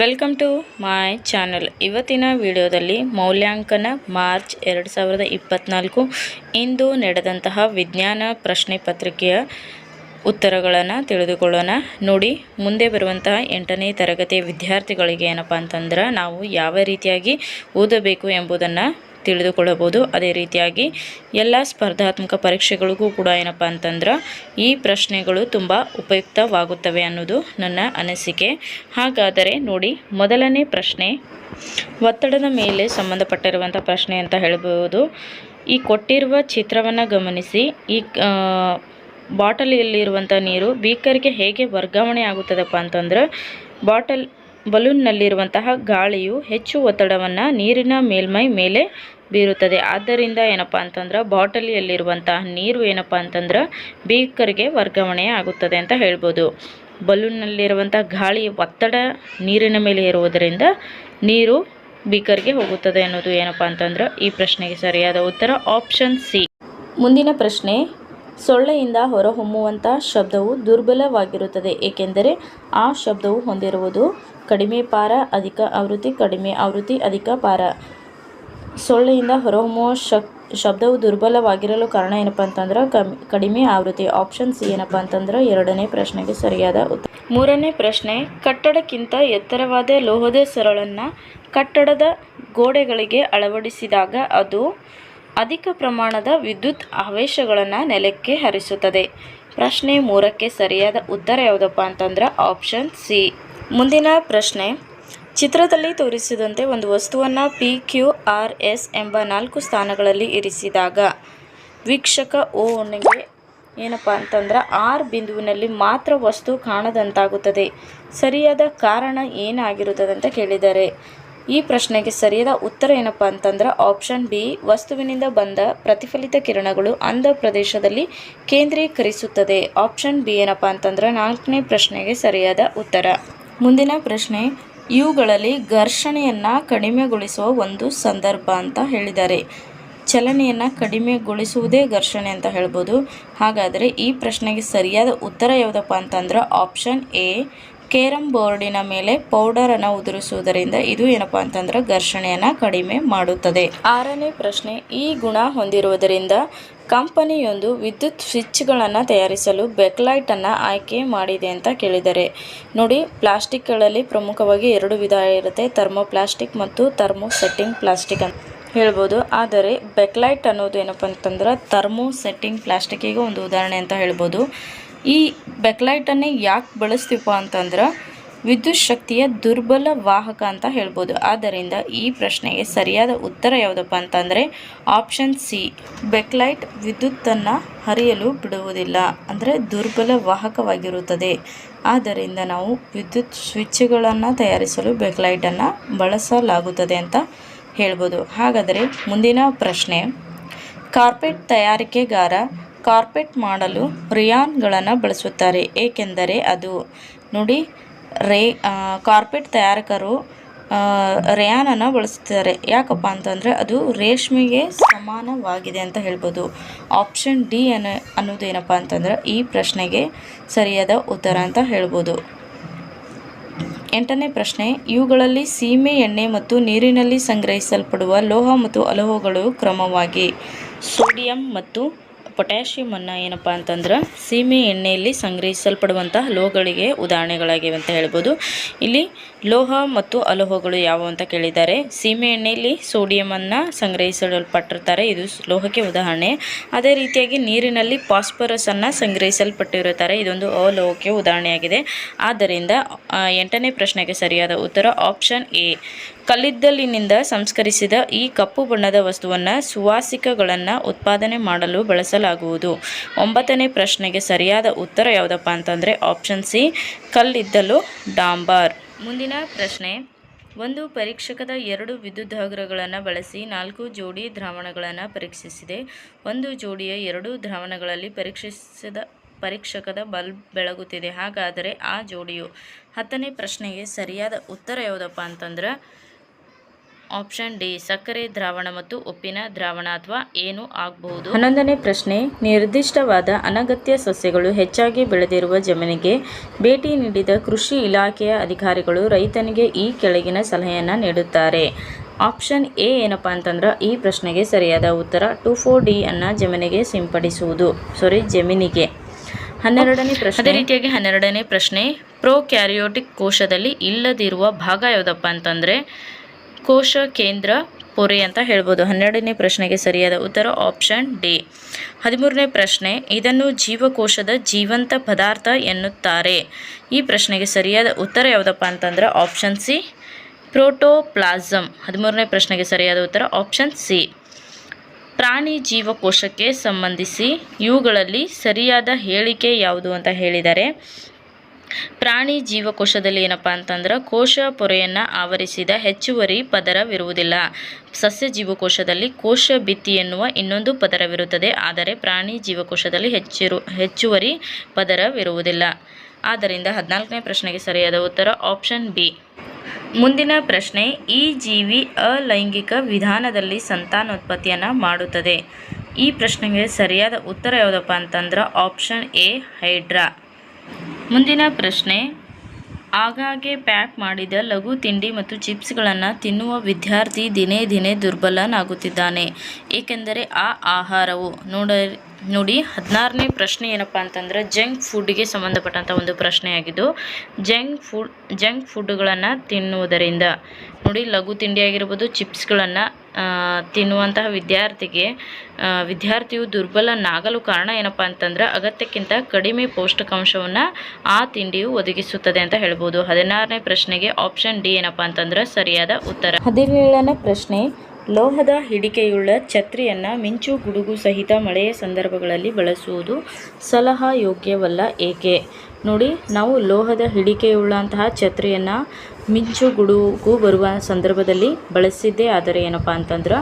Welcome to my channel. ಇವತ್ತಿನ ವಿಡಿಯೋದಲ್ಲಿ ಮೌಲ್ಯಾಂಕನ March ಎರಡು ಸಾವಿರದ ಇಪ್ಪತ್ತ್ನಾಲ್ಕು ಇಂದು ನಡೆದಂತಹ ವಿಜ್ಞಾನ ಪ್ರಶ್ನೆ ಪತ್ರಿಕೆಯ ಉತ್ತರಗಳನ್ನು ತಿಳಿದುಕೊಳ್ಳೋಣ. ನೋಡಿ, ಮುಂದೆ ಬರುವಂತಹ ಎಂಟನೇ ತರಗತಿಯ ವಿದ್ಯಾರ್ಥಿಗಳಿಗೆ ಏನಪ್ಪ ಅಂತಂದ್ರೆ ನಾವು ಯಾವ ರೀತಿಯಾಗಿ ಓದಬೇಕು ಎಂಬುದನ್ನು ತಿಳಿದುಕೊಳ್ಳಬಹುದು. ಅದೇ ರೀತಿಯಾಗಿ ಎಲ್ಲ ಸ್ಪರ್ಧಾತ್ಮಕ ಪರೀಕ್ಷೆಗಳಿಗೂ ಕೂಡ ಏನಪ್ಪ ಅಂತಂದ್ರೆ ಈ ಪ್ರಶ್ನೆಗಳು ತುಂಬ ಉಪಯುಕ್ತವಾಗುತ್ತವೆ ಅನ್ನೋದು ನನ್ನ ಅನಿಸಿಕೆ. ಹಾಗಾದರೆ ನೋಡಿ, ಮೊದಲನೇ ಪ್ರಶ್ನೆ. ಒತ್ತಡದ ಮೇಲೆ ಸಂಬಂಧಪಟ್ಟಿರುವಂಥ ಪ್ರಶ್ನೆ ಅಂತ ಹೇಳಬಹುದು ಈ ಕೊಟ್ಟಿರುವ ಚಿತ್ರವನ್ನು ಗಮನಿಸಿ. ಈ ಬಾಟಲಿಯಲ್ಲಿರುವಂಥ ನೀರು ಬೀಕರ್ಗೆ ಹೇಗೆ ವರ್ಗಾವಣೆ ಆಗುತ್ತದಪ್ಪ ಅಂತಂದ್ರೆ, ಬಾಟಲ್ ಬಲೂನ್ನಲ್ಲಿರುವಂತಹ ಗಾಳಿಯು ಹೆಚ್ಚು ಒತ್ತಡವನ್ನು ನೀರಿನ ಮೇಲ್ಮೈ ಮೇಲೆ ಬೀರುತ್ತದೆ. ಆದ್ದರಿಂದ ಏನಪ್ಪ ಅಂತಂದ್ರೆ ಬಾಟಲಿಯಲ್ಲಿರುವಂತಹ ನೀರು ಏನಪ್ಪ ಅಂತಂದ್ರೆ, ಬೀಕರ್ಗೆ ವರ್ಗಾವಣೆ ಆಗುತ್ತದೆ ಅಂತ ಹೇಳ್ಬೋದು. ಬಲೂನ್ನಲ್ಲಿರುವಂಥ ಗಾಳಿ ಒತ್ತಡ ನೀರಿನ ಮೇಲೆ ಇರುವುದರಿಂದ ನೀರು ಬೀಕರ್ಗೆ ಹೋಗುತ್ತದೆ ಅನ್ನೋದು ಏನಪ್ಪ ಅಂತಂದ್ರೆ ಈ ಪ್ರಶ್ನೆಗೆ ಸರಿಯಾದ ಉತ್ತರ ಆಪ್ಷನ್ ಸಿ. ಮುಂದಿನ ಪ್ರಶ್ನೆ, ಸೊಳ್ಳೆಯಿಂದ ಹೊರಹೊಮ್ಮುವಂಥ ಶಬ್ದವು ದುರ್ಬಲವಾಗಿರುತ್ತದೆ, ಏಕೆಂದರೆ ಆ ಶಬ್ದವು ಹೊಂದಿರುವುದು ಕಡಿಮೆ ಪಾರ ಅಧಿಕ ಆವೃತ್ತಿ, ಕಡಿಮೆ ಆವೃತ್ತಿ ಅಧಿಕ ಪಾರ. ಸೊಳ್ಳೆಯಿಂದ ಹೊರಹೊಮ್ಮುವ ಶಕ್, ಶಬ್ದವು ದುರ್ಬಲವಾಗಿರಲು ಕಾರಣ ಏನಪ್ಪ ಅಂತಂದ್ರೆ ಕಮ್, ಕಡಿಮೆ ಆವೃತ್ತಿ. ಆಪ್ಷನ್ ಸಿ ಏನಪ್ಪ ಅಂತಂದ್ರೆ ಎರಡನೇ ಪ್ರಶ್ನೆಗೆ ಸರಿಯಾದ ಉತ್ತರ. ಮೂರನೇ ಪ್ರಶ್ನೆ, ಕಟ್ಟಡಕ್ಕಿಂತ ಎತ್ತರವಾದ ಲೋಹದ ಸರಳನ್ನು ಕಟ್ಟಡದ ಗೋಡೆಗಳಿಗೆ ಅಳವಡಿಸಿದಾಗ ಅದು ಅಧಿಕ ಪ್ರಮಾಣದ ವಿದ್ಯುತ್ ಆವೇಶಗಳನ್ನು ನೆಲಕ್ಕೆ ಹರಿಸುತ್ತದೆ. ಪ್ರಶ್ನೆ ಮೂರಕ್ಕೆ ಸರಿಯಾದ ಉತ್ತರ ಯಾವುದಪ್ಪ ಅಂತಂದ್ರೆ ಆಪ್ಷನ್ ಸಿ ಮುಂದಿನ ಪ್ರಶ್ನೆ ಚಿತ್ರದಲ್ಲಿ ತೋರಿಸಿದಂತೆ ಒಂದು ವಸ್ತುವನ್ನು ಪಿ ಕ್ಯೂ ಆರ್ ಎಸ್ ಎಂಬ ನಾಲ್ಕು ಸ್ಥಾನಗಳಲ್ಲಿ ಇರಿಸಿದಾಗ ವೀಕ್ಷಕ ಓನಿಗೆ ಏನಪ್ಪ ಅಂತಂದ್ರೆ ಆರ್ ಬಿಂದುವಿನಲ್ಲಿ ಮಾತ್ರ ವಸ್ತು ಕಾಣದಂತಾಗುತ್ತದೆ. ಸರಿಯಾದ ಕಾರಣ ಏನಾಗಿರುತ್ತದೆ ಅಂತ ಕೇಳಿದ್ದಾರೆ ಈ ಪ್ರಶ್ನೆಗೆ ಸರಿಯಾದ ಉತ್ತರ ಏನಪ್ಪ ಅಂತಂದ್ರೆ ಆಪ್ಷನ್ ಬಿ ವಸ್ತುವಿನಿಂದ ಬಂದ ಪ್ರತಿಫಲಿತ ಕಿರಣಗಳು ಅಂಧ ಪ್ರದೇಶದಲ್ಲಿ ಕೇಂದ್ರೀಕರಿಸುತ್ತದೆ. ಆಪ್ಷನ್ ಬಿ ಏನಪ್ಪ ಅಂತಂದ್ರೆ ನಾಲ್ಕನೇ ಪ್ರಶ್ನೆಗೆ ಸರಿಯಾದ ಉತ್ತರ. ಮುಂದಿನ ಪ್ರಶ್ನೆ ಇವುಗಳಲ್ಲಿ ಘರ್ಷಣೆಯನ್ನು ಕಡಿಮೆಗೊಳಿಸುವ ಒಂದು ಸಂದರ್ಭ ಅಂತ ಹೇಳಿದ್ದಾರೆ. ಚಲನೆಯನ್ನು ಕಡಿಮೆಗೊಳಿಸುವುದೇ ಘರ್ಷಣೆ ಅಂತ ಹೇಳ್ಬೋದು. ಹಾಗಾದರೆ ಈ ಪ್ರಶ್ನೆಗೆ ಸರಿಯಾದ ಉತ್ತರ ಯಾವುದಪ್ಪ ಅಂತಂದ್ರೆ ಆಪ್ಷನ್ ಎ ಕೇರಂ ಬೋರ್ಡಿನ ಮೇಲೆ ಪೌಡರನ್ನು ಉದುರಿಸುವುದರಿಂದ ಇದು ಏನಪ್ಪ ಅಂತಂದ್ರೆ ಘರ್ಷಣೆಯನ್ನು ಕಡಿಮೆ ಮಾಡುತ್ತದೆ. ಆರನೇ ಪ್ರಶ್ನೆ, ಈ ಗುಣ ಹೊಂದಿರುವುದರಿಂದ ಕಂಪನಿಯೊಂದು ವಿದ್ಯುತ್ ಸ್ವಿಚ್ಗಳನ್ನು ತಯಾರಿಸಲು ಬೆಕ್ಲೈಟನ್ನು ಆಯ್ಕೆ ಮಾಡಿದೆ ಅಂತ ಕೇಳಿದರೆ. ನೋಡಿ, ಪ್ಲಾಸ್ಟಿಕ್ಗಳಲ್ಲಿ ಪ್ರಮುಖವಾಗಿ ಎರಡು ವಿಧ ಇರುತ್ತೆ, ಥರ್ಮೋಪ್ಲಾಸ್ಟಿಕ್ ಮತ್ತು ಥರ್ಮೋ ಸೆಟ್ಟಿಂಗ್ ಪ್ಲಾಸ್ಟಿಕ್ ಅಂತ ಹೇಳ್ಬೋದು. ಆದರೆ ಬೆಕ್ಲೈಟ್ ಅನ್ನೋದು ಏನಪ್ಪ ಅಂತಂದ್ರೆ ಥರ್ಮೋ ಸೆಟ್ಟಿಂಗ್ ಪ್ಲಾಸ್ಟಿಕ್ಕಿಗೆ ಒಂದು ಉದಾಹರಣೆ ಅಂತ ಹೇಳ್ಬೋದು. ಈ ಬೆಕ್ಲೈಟನ್ನೇ ಯಾಕೆ ಬಳಸ್ತೀವಪ್ಪ ಅಂತಂದ್ರೆ ವಿದ್ಯುತ್ ಶಕ್ತಿಯ ದುರ್ಬಲ ವಾಹಕ ಅಂತ ಹೇಳ್ಬೋದು. ಆದ್ದರಿಂದ ಈ ಪ್ರಶ್ನೆಗೆ ಸರಿಯಾದ ಉತ್ತರ ಯಾವುದಪ್ಪ ಅಂತಂದರೆ ಆಪ್ಷನ್ ಸಿ ಬೆಕ್ಲೈಟ್ ವಿದ್ಯುತ್ತನ್ನು ಹರಿಯಲು ಬಿಡುವುದಿಲ್ಲ. ಅಂದರೆ ದುರ್ಬಲ ವಾಹಕವಾಗಿರುತ್ತದೆ. ಆದ್ದರಿಂದ ನಾವು ವಿದ್ಯುತ್ ಸ್ವಿಚ್ಗಳನ್ನು ತಯಾರಿಸಲು ಬೆಕ್ಲೈಟನ್ನು ಬಳಸಲಾಗುತ್ತದೆ ಅಂತ ಹೇಳ್ಬೋದು. ಹಾಗಾದರೆ ಮುಂದಿನ ಪ್ರಶ್ನೆ. ಕಾರ್ಪೆಟ್ ತಯಾರಿಕೆಗಾರ ಕಾರ್ಪೆಟ್ ಮಾಡಲು ರಿಯಾನ್ಗಳನ್ನು ಬಳಸುತ್ತಾರೆ. ಏಕೆಂದರೆ ಅದು ನೋಡಿ ರೇ ಕಾರ್ಪೆಟ್ ತಯಾರಕರು ರೇಯಾನನ್ನು ಬಳಸ್ತಾರೆ ಯಾಕಪ್ಪ ಅಂತಂದರೆ ಅದು ರೇಷ್ಮೆಗೆ ಸಮಾನವಾಗಿದೆ ಅಂತ ಹೇಳ್ಬೋದು. ಆಪ್ಷನ್ ಡಿ ಅನ್ನೋ ಅನ್ನೋದು ಏನಪ್ಪ ಅಂತಂದ್ರೆ ಈ ಪ್ರಶ್ನೆಗೆ ಸರಿಯಾದ ಉತ್ತರ ಅಂತ ಹೇಳ್ಬೋದು. ಎಂಟನೇ ಪ್ರಶ್ನೆ, ಇವುಗಳಲ್ಲಿ ಸೀಮೆ ಎಣ್ಣೆ ಮತ್ತು ನೀರಿನಲ್ಲಿ ಸಂಗ್ರಹಿಸಲ್ಪಡುವ ಲೋಹ ಮತ್ತು ಅಲೋಹಗಳು ಕ್ರಮವಾಗಿ ಸೋಡಿಯಂ ಮತ್ತು ಪೊಟ್ಯಾಷಿಯಮನ್ನು ಏನಪ್ಪ ಅಂತಂದ್ರೆ ಸೀಮೆ ಎಣ್ಣೆಯಲ್ಲಿ ಸಂಗ್ರಹಿಸಲ್ಪಡುವಂತಹ ಲೋಹಗಳಿಗೆ ಉದಾಹರಣೆಗಳಾಗಿವೆ ಅಂತ ಹೇಳ್ಬೋದು. ಇಲ್ಲಿ ಲೋಹ ಮತ್ತು ಅಲೋಹಗಳು ಯಾವುವು ಅಂತ ಕೇಳಿದ್ದಾರೆ ಸೀಮೆ ಎಣ್ಣೆಯಲ್ಲಿ ಸೋಡಿಯಮನ್ನು ಸಂಗ್ರಹಿಸಲ್ಪಟ್ಟಿರ್ತಾರೆ. ಇದು ಲೋಹಕ್ಕೆ ಉದಾಹರಣೆ. ಅದೇ ರೀತಿಯಾಗಿ ನೀರಿನಲ್ಲಿ ಫಾಸ್ಫರಸನ್ನು ಸಂಗ್ರಹಿಸಲ್ಪಟ್ಟಿರುತ್ತಾರೆ. ಇದೊಂದು ಅಲೋಹಕ್ಕೆ ಉದಾಹರಣೆಯಾಗಿದೆ. ಆದ್ದರಿಂದ ಎಂಟನೇ ಪ್ರಶ್ನೆಗೆ ಸರಿಯಾದ ಉತ್ತರ ಆಪ್ಷನ್ ಎ. ಕಲ್ಲಿದ್ದಲಿನಿಂದ ಸಂಸ್ಕರಿಸಿದ ಈ ಕಪ್ಪು ಬಣ್ಣದ ವಸ್ತುವನ್ನು ಸುವಾಸಿಕಗಳನ್ನು ಉತ್ಪಾದನೆ ಮಾಡಲು ಬಳಸಲಾಗುವುದು. ಒಂಬತ್ತನೇ ಪ್ರಶ್ನೆಗೆ ಸರಿಯಾದ ಉತ್ತರ ಯಾವುದಪ್ಪ ಅಂತಂದರೆ ಆಪ್ಷನ್ ಸಿ ಕಲ್ಲಿದ್ದಲು ಡಾಂಬಾರ್. ಮುಂದಿನ ಪ್ರಶ್ನೆ, ಒಂದು ಪರೀಕ್ಷಕದ ಎರಡು ವಿದ್ಯುತ್ ಹಗುರಗಳನ್ನು ಬಳಸಿ ನಾಲ್ಕು ಜೋಡಿ ದ್ರಾವಣಗಳನ್ನು ಪರೀಕ್ಷಿಸಿದೆ. ಒಂದು ಜೋಡಿಯ ಎರಡು ದ್ರಾವಣಗಳಲ್ಲಿ ಪರೀಕ್ಷಿಸಿದ ಪರೀಕ್ಷಕದ ಬಲ್ಬ್ ಬೆಳಗುತ್ತಿದೆ. ಹಾಗಾದರೆ ಆ ಜೋಡಿಯು ಹತ್ತನೇ ಪ್ರಶ್ನೆಗೆ ಸರಿಯಾದ ಉತ್ತರ ಯಾವುದಪ್ಪ ಅಂತಂದ್ರೆ ಆಪ್ಷನ್ ಡಿ ಸಕ್ಕರೆ ದ್ರಾವಣ ಮತ್ತು ಉಪ್ಪಿನ ದ್ರಾವಣ ಅಥವಾ ಏನು ಆಗಬಹುದು? ಹನ್ನೊಂದನೇ ಪ್ರಶ್ನೆ ನಿರ್ದಿಷ್ಟವಾದ ಅನಗತ್ಯ ಸಸ್ಯಗಳು ಹೆಚ್ಚಾಗಿ ಬೆಳೆದಿರುವ ಜಮೀನಿಗೆ ಭೇಟಿ ನೀಡಿದ ಕೃಷಿ ಇಲಾಖೆಯ ಅಧಿಕಾರಿಗಳು ರೈತನಿಗೆ ಈ ಕೆಳಗಿನ ಸಲಹೆಯನ್ನು ನೀಡುತ್ತಾರೆ. ಆಪ್ಷನ್ ಎ ಏನಪ್ಪ ಅಂತಂದ್ರೆ ಈ ಪ್ರಶ್ನೆಗೆ ಸರಿಯಾದ ಉತ್ತರ ಟು ಫೋರ್ ಡಿ ಅನ್ನ ಜಮೀನಿಗೆ ಸಿಂಪಡಿಸುವುದು. ಸಾರಿ ಜಮೀನಿಗೆ. ಹನ್ನೆರಡನೇ ಪ್ರಶ್ನೆ. ಅದೇ ರೀತಿಯಾಗಿ ಹನ್ನೆರಡನೇ ಪ್ರಶ್ನೆ ಪ್ರೋಕ್ಯಾರಿಯೋಟಿಕ್ ಕೋಶದಲ್ಲಿ ಇಲ್ಲದಿರುವ ಭಾಗ ಯಾವುದಪ್ಪ ಅಂತಂದರೆ ಕೋಶ ಕೇಂದ್ರ ಪೊರೆ ಅಂತ ಹೇಳ್ಬೋದು. ಹನ್ನೆರಡನೇ ಪ್ರಶ್ನೆಗೆ ಸರಿಯಾದ ಉತ್ತರ ಆಪ್ಷನ್ ಡಿ. ಹದಿಮೂರನೇ ಪ್ರಶ್ನೆ, ಇದನ್ನು ಜೀವಕೋಶದ ಜೀವಂತ ಪದಾರ್ಥ ಎನ್ನುತ್ತಾರೆ. ಈ ಪ್ರಶ್ನೆಗೆ ಸರಿಯಾದ ಉತ್ತರ ಯಾವುದಪ್ಪ ಅಂತಂದ್ರೆ ಆಪ್ಷನ್ ಸಿ ಪ್ರೋಟೋಪ್ಲಾಸಮ್ ಹದಿಮೂರನೇ ಪ್ರಶ್ನೆಗೆ ಸರಿಯಾದ ಉತ್ತರ ಆಪ್ಷನ್ ಸಿ. ಪ್ರಾಣಿ ಜೀವಕೋಶಕ್ಕೆ ಸಂಬಂಧಿಸಿ ಇವುಗಳಲ್ಲಿ ಸರಿಯಾದ ಹೇಳಿಕೆ ಯಾವುದು ಅಂತ ಹೇಳಿದರೆ ಪ್ರಾಣಿ ಜೀವಕೋಶದಲ್ಲಿ ಏನಪ್ಪ ಅಂತಂದ್ರೆ ಕೋಶ ಪೊರೆಯನ್ನು ಆವರಿಸಿದ ಹೆಚ್ಚುವರಿ ಪದರವಿರುವುದಿಲ್ಲ. ಸಸ್ಯ ಜೀವಕೋಶದಲ್ಲಿ ಕೋಶ ಭಿತ್ತಿ ಎನ್ನುವ ಇನ್ನೊಂದು ಪದರವಿರುತ್ತದೆ. ಆದರೆ ಪ್ರಾಣಿ ಜೀವಕೋಶದಲ್ಲಿ ಹೆಚ್ಚಿರು, ಹೆಚ್ಚುವರಿ ಪದರವಿರುವುದಿಲ್ಲ. ಆದ್ದರಿಂದ ಹದಿನಾಲ್ಕನೇ ಪ್ರಶ್ನೆಗೆ ಸರಿಯಾದ ಉತ್ತರ ಆಪ್ಷನ್ ಬಿ. ಮುಂದಿನ ಪ್ರಶ್ನೆ, ಈ ಜೀವಿ ಅಲೈಂಗಿಕ ವಿಧಾನದಲ್ಲಿ ಸಂತಾನೋತ್ಪತ್ತಿಯನ್ನು ಮಾಡುತ್ತದೆ. ಈ ಪ್ರಶ್ನೆಗೆ ಸರಿಯಾದ ಉತ್ತರ ಯಾವುದಪ್ಪ ಅಂತಂದ್ರೆ ಆಪ್ಷನ್ ಎ, ಹೈಡ್ರಾ. ಮುಂದಿನ ಪ್ರಶ್ನೆ, ಆಗಾಗ್ಗೆ ಪ್ಯಾಕ್ ಮಾಡಿದ ಲಘು ತಿಂಡಿ ಮತ್ತು ಚಿಪ್ಸ್ಗಳನ್ನು ತಿನ್ನುವ ವಿದ್ಯಾರ್ಥಿ ದಿನೇ ದಿನೇ ದುರ್ಬಲನಾಗುತ್ತಿದ್ದಾನೆ. ಏಕೆಂದರೆ ಆ ಆಹಾರವು ನೋಡ ನೋಡಿ, ಹದಿನಾರನೇ ಪ್ರಶ್ನೆ ಏನಪ್ಪ ಅಂತಂದ್ರೆ ಜಂಕ್ ಫುಡ್ಗೆ ಸಂಬಂಧಪಟ್ಟಂಥ ಒಂದು ಪ್ರಶ್ನೆಯಾಗಿದ್ದು ಜಂಕ್ ಫುಡ್ ಜಂಕ್ ಫುಡ್ಗಳನ್ನು ತಿನ್ನುವುದರಿಂದ, ನೋಡಿ, ಲಘು ತಿಂಡಿ ಆಗಿರ್ಬೋದು ಚಿಪ್ಸ್ಗಳನ್ನು ತಿನ್ನುವಂತಹ ವಿದ್ಯಾರ್ಥಿಗೆ ವಿದ್ಯಾರ್ಥಿಯು ದುರ್ಬಲನಾಗಲು ಕಾರಣ ಏನಪ್ಪ ಅಂತಂದ್ರೆ, ಅಗತ್ಯಕ್ಕಿಂತ ಕಡಿಮೆ ಪೌಷ್ಟಿಕಾಂಶವನ್ನು ಆ ತಿಂಡಿಯು ಒದಗಿಸುತ್ತದೆ ಅಂತ ಹೇಳ್ಬೋದು. ಹದಿನಾರನೇ ಪ್ರಶ್ನೆಗೆ ಆಪ್ಷನ್ ಡಿ ಏನಪ್ಪ ಅಂತಂದ್ರೆ, ಸರಿಯಾದ ಉತ್ತರ. ಹದಿನೇಳನೇ ಪ್ರಶ್ನೆ ಲೋಹದ ಹಿಡಿಕೆಯುಳ್ಳ ಛತ್ರಿಯನ್ನು ಮಿಂಚು ಗುಡುಗು ಸಹಿತ ಮಳೆಯ ಸಂದರ್ಭಗಳಲ್ಲಿ ಬಳಸುವುದು ಸಲಹಾ ಯೋಗ್ಯವಲ್ಲ ಏಕೆ? ನೋಡಿ, ನಾವು ಲೋಹದ ಹಿಡಿಕೆಯುಳ್ಳಂತಹ ಛತ್ರಿಯನ್ನು ಮಿಂಚು ಗುಡುಗು ಬರುವ ಸಂದರ್ಭದಲ್ಲಿ ಬಳಸಿದ್ದೇ ಆದರೆ ಏನಪ್ಪ ಅಂತಂದ್ರೆ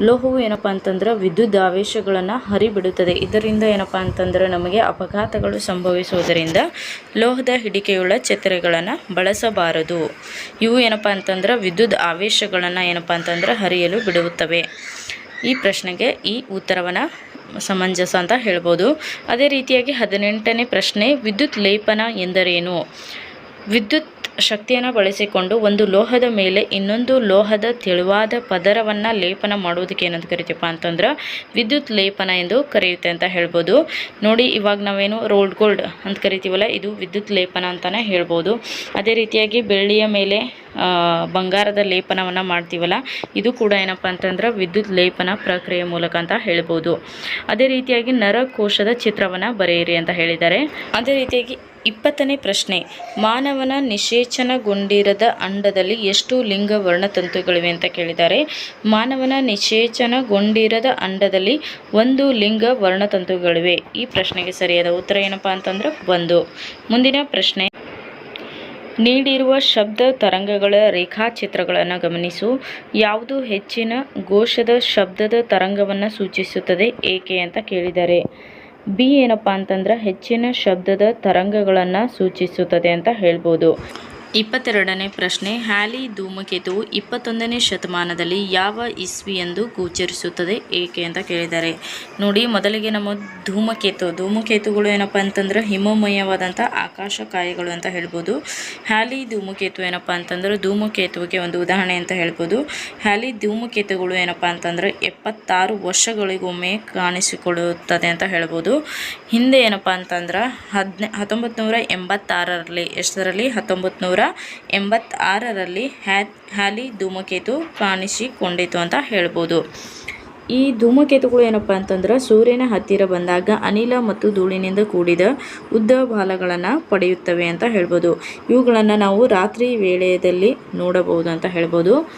ಲೋಹವು ಏನಪ್ಪ ಅಂತಂದ್ರೆ ವಿದ್ಯುತ್ ಆವೇಶಗಳನ್ನು ಹರಿಬಿಡುತ್ತದೆ. ಇದರಿಂದ ಏನಪ್ಪ ಅಂತಂದ್ರೆ ನಮಗೆ ಅಪಘಾತಗಳು ಸಂಭವಿಸುವುದರಿಂದ ಲೋಹದ ಹಿಡಿಕೆಯುಳ್ಳ ಛತ್ರಿಗಳನ್ನು ಬಳಸಬಾರದು. ಇವು ಏನಪ್ಪ ಅಂತಂದ್ರೆ ವಿದ್ಯುತ್ ಆವೇಶಗಳನ್ನು ಏನಪ್ಪ ಅಂತಂದ್ರೆ ಹರಿಯಲು ಬಿಡುತ್ತವೆ. ಈ ಪ್ರಶ್ನೆಗೆ ಈ ಉತ್ತರವನ್ನು ಸಮಂಜಸ ಅಂತ ಹೇಳ್ಬೋದು. ಅದೇ ರೀತಿಯಾಗಿ ಹದಿನೆಂಟನೇ ಪ್ರಶ್ನೆ, ವಿದ್ಯುತ್ ಲೇಪನ ಎಂದರೇನು? ವಿದ್ಯುತ್ ಶಕ್ತಿಯನ್ನು ಬಳಸಿಕೊಂಡು ಒಂದು ಲೋಹದ ಮೇಲೆ ಇನ್ನೊಂದು ಲೋಹದ ತೆಳುವಾದ ಪದರವನ್ನು ಲೇಪನ ಮಾಡೋದಕ್ಕೆ ಏನಂತ ಕರಿತೀವಪ್ಪ ಅಂತಂದ್ರೆ ವಿದ್ಯುತ್ ಲೇಪನ ಎಂದು ಕರೆಯುತ್ತೆ ಅಂತ ಹೇಳ್ಬೋದು. ನೋಡಿ, ಇವಾಗ ನಾವೇನು ರೋಲ್ಡ್ ಗೋಲ್ಡ್ ಅಂತ ಕರಿತೀವಲ್ಲ, ಇದು ವಿದ್ಯುತ್ ಲೇಪನ ಅಂತಲೇ ಹೇಳ್ಬೋದು. ಅದೇ ರೀತಿಯಾಗಿ ಬೆಳ್ಳಿಯ ಮೇಲೆ ಬಂಗಾರದ ಲೇಪನವನ್ನು ಮಾಡ್ತೀವಲ್ಲ, ಇದು ಕೂಡ ಏನಪ್ಪ ಅಂತಂದ್ರೆ ವಿದ್ಯುತ್ ಲೇಪನ ಪ್ರಕ್ರಿಯೆ ಮೂಲಕ ಅಂತ ಹೇಳ್ಬೋದು. ಅದೇ ರೀತಿಯಾಗಿ ನರಕೋಶದ ಚಿತ್ರವನ್ನು ಬರೆಯಿರಿ ಅಂತ ಹೇಳಿದ್ದಾರೆ. ಅದೇ ರೀತಿಯಾಗಿ ಇಪ್ಪತ್ತನೇ ಪ್ರಶ್ನೆ, ಮಾನವನ ನಿಷೇಚನಗೊಂಡಿರದ ಅಂಡದಲ್ಲಿ ಎಷ್ಟು ಲಿಂಗ ವರ್ಣತಂತುಗಳಿವೆ ಅಂತ ಕೇಳಿದ್ದಾರೆ. ಮಾನವನ ನಿಷೇಚನಗೊಂಡಿರದ ಅಂಡದಲ್ಲಿ ಒಂದು ಲಿಂಗ ವರ್ಣತಂತುಗಳಿವೆ ಈ ಪ್ರಶ್ನೆಗೆ ಸರಿಯಾದ ಉತ್ತರ ಏನಪ್ಪ ಅಂತಂದ್ರೆ ಒಂದು. ಮುಂದಿನ ಪ್ರಶ್ನೆ ನೀಡಿರುವ ಶಬ್ದ ತರಂಗಗಳ ರೇಖಾಚಿತ್ರಗಳನ್ನು ಗಮನಿಸು. ಯಾವುದು ಹೆಚ್ಚಿನ ಘೋಷದ ಶಬ್ದದ ತರಂಗವನ್ನು ಸೂಚಿಸುತ್ತದೆ, ಏಕೆ ಅಂತ ಕೇಳಿದ್ದಾರೆ ಬಿ ಏನಪ್ಪ ಅಂತಂದ್ರೆ ಹೆಚ್ಚಿನ ಶಬ್ದದ ತರಂಗಗಳನ್ನು ಸೂಚಿಸುತ್ತದೆ ಅಂತ ಹೇಳ್ಬೋದು. ಇಪ್ಪತ್ತೆರಡನೇ ಪ್ರಶ್ನೆ, ಹ್ಯಾಲಿ ಧೂಮಕೇತುವು ಇಪ್ಪತ್ತೊಂದನೇ ಶತಮಾನದಲ್ಲಿ ಯಾವ ಇಸ್ವಿ ಎಂದು ಗೋಚರಿಸುತ್ತದೆ ಏಕೆ ಅಂತ ಕೇಳಿದ್ದಾರೆ. ನೋಡಿ, ಮೊದಲಿಗೆ ನಮ್ಮ ಧೂಮಕೇತು, ಧೂಮಕೇತುಗಳು ಏನಪ್ಪ ಅಂತಂದ್ರೆ ಹಿಮಮಯವಾದಂಥ ಆಕಾಶಕಾಯಗಳು ಅಂತ ಹೇಳ್ಬೋದು. ಹ್ಯಾಲಿ ಧೂಮಕೇತು ಏನಪ್ಪ ಅಂತಂದ್ರೆ ಧೂಮಕೇತುವಿಗೆ ಒಂದು ಉದಾಹರಣೆ ಅಂತ ಹೇಳ್ಬೋದು. ಹ್ಯಾಲಿ ಧೂಮಕೇತುಗಳು ಏನಪ್ಪ ಅಂತಂದ್ರೆ ಎಪ್ಪತ್ತಾರು ವರ್ಷಗಳಿಗೊಮ್ಮೆ ಕಾಣಿಸಿಕೊಳ್ಳುತ್ತದೆ ಅಂತ ಹೇಳ್ಬೋದು. ಹಿಂದೆ ಏನಪ್ಪ ಅಂತಂದ್ರೆ ಹದಿನ ಹತ್ತೊಂಬತ್ತು ನೂರ ಎಂಬತ್ತಾರರಲ್ಲಿ, ಎಷ್ಟರಲ್ಲಿ? ಹತ್ತೊಂಬತ್ತು ನೂರ ಎಂಬತ್ತಾರರಲ್ಲಿ ಹ್ಯಾ, ಹ್ಯಾಲಿ ಧೂಮಕೇತು ಕಾಣಿಸಿಕೊಂಡಿತು ಅಂತ ಹೇಳ್ಬೋದು. ಈ ಧೂಮಕೇತುಗಳು ಏನಪ್ಪ ಅಂತಂದ್ರೆ ಸೂರ್ಯನ ಹತ್ತಿರ ಬಂದಾಗ ಅನಿಲ ಮತ್ತು ಧೂಳಿನಿಂದ ಕೂಡಿದ ಉದ್ದ ಬಾಲಗಳನ್ನು ಪಡೆಯುತ್ತವೆ ಅಂತ ಹೇಳ್ಬೋದು. ಇವುಗಳನ್ನು ನಾವು ರಾತ್ರಿ ವೇಳೆಯಲ್ಲಿ ನೋಡಬಹುದು ಅಂತ ಹೇಳ್ಬೋದು.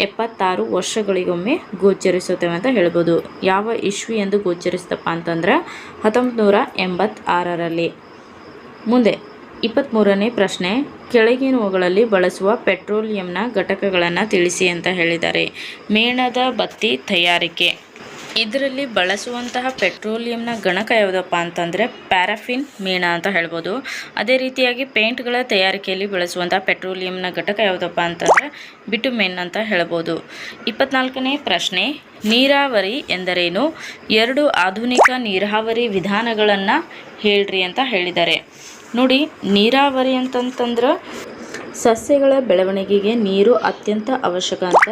ಎಪ್ಪತ್ತಾರು ವರ್ಷಗಳಿಗೊಮ್ಮೆ ಗೋಚರಿಸುತ್ತವೆ ಅಂತ ಹೇಳ್ಬೋದು. ಯಾವ ಇಶ್ವಿ ಎಂದು ಗೋಚರಿಸ್ತಪ್ಪ ಅಂತಂದ್ರೆ ಹತ್ತೊಂಬತ್ತು ನೂರ ಮುಂದೆ ಇಪ್ಪತ್ತ್ಮೂರನೇ ಪ್ರಶ್ನೆ, ಕೆಳಗಿನವುಗಳಲ್ಲಿ ಬಳಸುವ ಪೆಟ್ರೋಲಿಯಂನ ಘಟಕಗಳನ್ನು ತಿಳಿಸಿ ಅಂತ ಹೇಳಿದ್ದಾರೆ. ಮೇಣದ ಬತ್ತಿ ತಯಾರಿಕೆ. ಇದರಲ್ಲಿ ಬಳಸುವಂತಹ ಪೆಟ್ರೋಲಿಯಂನ ಗಣಕ ಯಾವುದಪ್ಪ ಅಂತಂದರೆ ಪ್ಯಾರಾಫಿನ್ ಮೇಣ ಅಂತ ಹೇಳ್ಬೋದು. ಅದೇ ರೀತಿಯಾಗಿ ಪೇಂಟ್ಗಳ ತಯಾರಿಕೆಯಲ್ಲಿ ಬಳಸುವಂತಹ ಪೆಟ್ರೋಲಿಯಂನ ಘಟಕ ಯಾವುದಪ್ಪ ಅಂತಂದರೆ ಬಿಟುಮೆನ್ ಅಂತ ಹೇಳ್ಬೋದು. ಇಪ್ಪತ್ನಾಲ್ಕನೇ ಪ್ರಶ್ನೆ, ನೀರಾವರಿ ಎಂದರೇನು? ಎರಡು ಆಧುನಿಕ ನೀರಾವರಿ ವಿಧಾನಗಳನ್ನು ಹೇಳ್ರಿ ಅಂತ ಹೇಳಿದ್ದಾರೆ. ನೋಡಿ ನೀರಾವರಿ ಅಂತಂತಂದ್ರೆ ಸಸ್ಯಗಳ ಬೆಳವಣಿಗೆಗೆ ನೀರು ಅತ್ಯಂತ ಅವಶ್ಯಕ ಅಂತ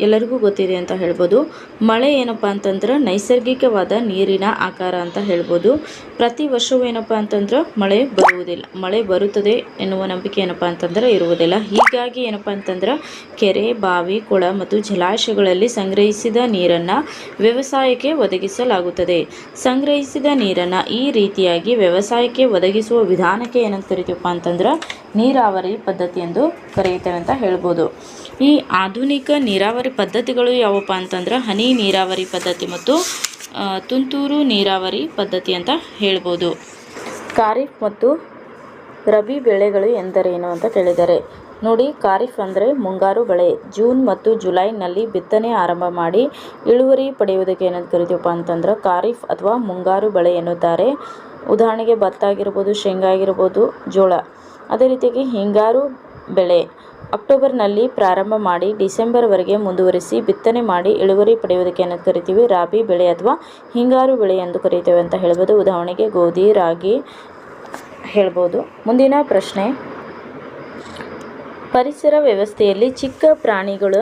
ಎಲ್ಲರಿಗೂ ಗೊತ್ತಿದೆ ಅಂತ ಹೇಳ್ಬೋದು. ಮಳೆ ಏನಪ್ಪ ಅಂತಂದ್ರೆ ನೈಸರ್ಗಿಕವಾದ ನೀರಿನ ಆಕಾರ ಅಂತ ಹೇಳ್ಬೋದು. ಪ್ರತಿ ವರ್ಷವೂ ಏನಪ್ಪ ಅಂತಂದ್ರೆ ಮಳೆ ಬರುವುದಿಲ್ಲ. ಮಳೆ ಬರುತ್ತದೆ ಎನ್ನುವ ನಂಬಿಕೆ ಏನಪ್ಪ ಅಂತಂದ್ರೆ ಇರುವುದಿಲ್ಲ. ಹೀಗಾಗಿ ಏನಪ್ಪ ಅಂತಂದ್ರೆ ಕೆರೆ, ಬಾವಿ, ಕೊಳ ಮತ್ತು ಜಲಾಶಯಗಳಲ್ಲಿ ಸಂಗ್ರಹಿಸಿದ ನೀರನ್ನು ವ್ಯವಸಾಯಕ್ಕೆ ಒದಗಿಸಲಾಗುತ್ತದೆ. ಸಂಗ್ರಹಿಸಿದ ನೀರನ್ನು ಈ ರೀತಿಯಾಗಿ ವ್ಯವಸಾಯಕ್ಕೆ ಒದಗಿಸುವ ವಿಧಾನಕ್ಕೆ ಏನಂತ ಕರಿತೀವಪ್ಪ ಅಂತಂದ್ರೆ ನೀರಾವರಿ ಪದ್ಧತಿ ಎಂದು ಕರೆಯುತ್ತೇವೆ ಅಂತ ಹೇಳ್ಬೋದು. ಈ ಆಧುನಿಕ ನೀರಾವರಿ ಪದ್ಧತಿಗಳು ಯಾವಪ್ಪ ಅಂತಂದ್ರೆ ಹನಿ ನೀರಾವರಿ ಪದ್ಧತಿ ಮತ್ತು ತುಂತುರು ನೀರಾವರಿ ಪದ್ಧತಿ ಅಂತ ಹೇಳ್ಬೋದು. ಖಾರಿಫ್ ಮತ್ತು ರಬಿ ಬೆಳೆಗಳು ಎಂದರೇನು ಅಂತ ಕೇಳಿದ್ದಾರೆ ನೋಡಿ ಖಾರಿಫ್ ಅಂದರೆ ಮುಂಗಾರು ಬೆಳೆ, ಜೂನ್ ಮತ್ತು ಜುಲೈನಲ್ಲಿ ಬಿತ್ತನೆ ಆರಂಭ ಮಾಡಿ ಇಳುವರಿ ಪಡೆಯುವುದಕ್ಕೆ ಏನಂತ ಕರಿತೀವಪ್ಪ ಅಂತಂದ್ರೆ ಖಾರಿಫ್ ಅಥವಾ ಮುಂಗಾರು ಬೆಳೆ ಎನ್ನುತ್ತಾರೆ. ಉದಾಹರಣೆಗೆ ಭತ್ತ ಆಗಿರ್ಬೋದು, ಶೇಂಗಾ ಆಗಿರ್ಬೋದು, ಜೋಳ. ಅದೇ ರೀತಿಯಾಗಿ ಹಿಂಗಾರು ಬೆಳೆ. ಅಕ್ಟೋಬರ್ನಲ್ಲಿ ಪ್ರಾರಂಭ ಮಾಡಿ ಡಿಸೆಂಬರ್ವರೆಗೆ ಮುಂದುವರಿಸಿ ಬಿತ್ತನೆ ಮಾಡಿ ಇಳುವರಿ ಪಡೆಯುವುದಕ್ಕೆ ಏನಂತ ಕರಿತೀವಿ? ರಾಬಿ ಬೆಳೆ ಅಥವಾ ಹಿಂಗಾರು ಬೆಳೆ ಎಂದು ಕರೀತೇವೆ ಅಂತ ಹೇಳ್ಬೋದು. ಉದಾಹರಣೆಗೆ ಗೋಧಿ, ರಾಗಿ ಹೇಳ್ಬೋದು. ಮುಂದಿನ ಪ್ರಶ್ನೆ. ಪರಿಸರ ವ್ಯವಸ್ಥೆಯಲ್ಲಿ ಚಿಕ್ಕ ಪ್ರಾಣಿಗಳ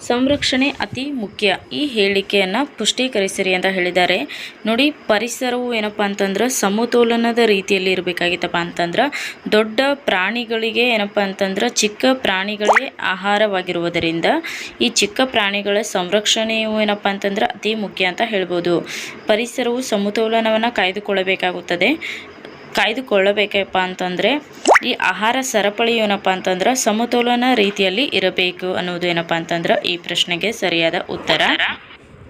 ಸಂರಕ್ಷಣೆ ಅತಿ ಮುಖ್ಯ. ಈ ಹೇಳಿಕೆಯನ್ನು ಪುಷ್ಟೀಕರಿಸಿರಿ ಅಂತ ಹೇಳಿದ್ದಾರೆ. ನೋಡಿ, ಪರಿಸರವು ಏನಪ್ಪ ಅಂತಂದ್ರೆ ಸಮತೋಲನದ ರೀತಿಯಲ್ಲಿ ಇರಬೇಕಾಗಿತ್ತಪ್ಪ ಅಂತಂದ್ರೆ ದೊಡ್ಡ ಪ್ರಾಣಿಗಳಿಗೆ ಏನಪ್ಪ ಅಂತಂದ್ರೆ ಚಿಕ್ಕ ಪ್ರಾಣಿಗಳೇ ಆಹಾರವಾಗಿರುವುದರಿಂದ ಈ ಚಿಕ್ಕ ಪ್ರಾಣಿಗಳ ಸಂರಕ್ಷಣೆಯು ಏನಪ್ಪ ಅಂತಂದ್ರೆ ಅತಿ ಮುಖ್ಯ ಅಂತ ಹೇಳ್ಬೋದು. ಪರಿಸರವು ಸಮತೋಲನವನ್ನು ಕಾಯ್ದುಕೊಳ್ಳಬೇಕಾಗುತ್ತದೆ. ಕಾಯ್ದುಕೊಳ್ಳಬೇಕಪ್ಪ ಅಂತಂದರೆ, ಈ ಆಹಾರ ಸರಪಳಿ ಏನಪ್ಪ ಅಂತಂದ್ರೆ ಸಮತೋಲನ ರೀತಿಯಲ್ಲಿ ಇರಬೇಕು ಅನ್ನೋದು ಏನಪ್ಪ ಅಂತಂದ್ರೆ ಈ ಪ್ರಶ್ನೆಗೆ ಸರಿಯಾದ ಉತ್ತರ.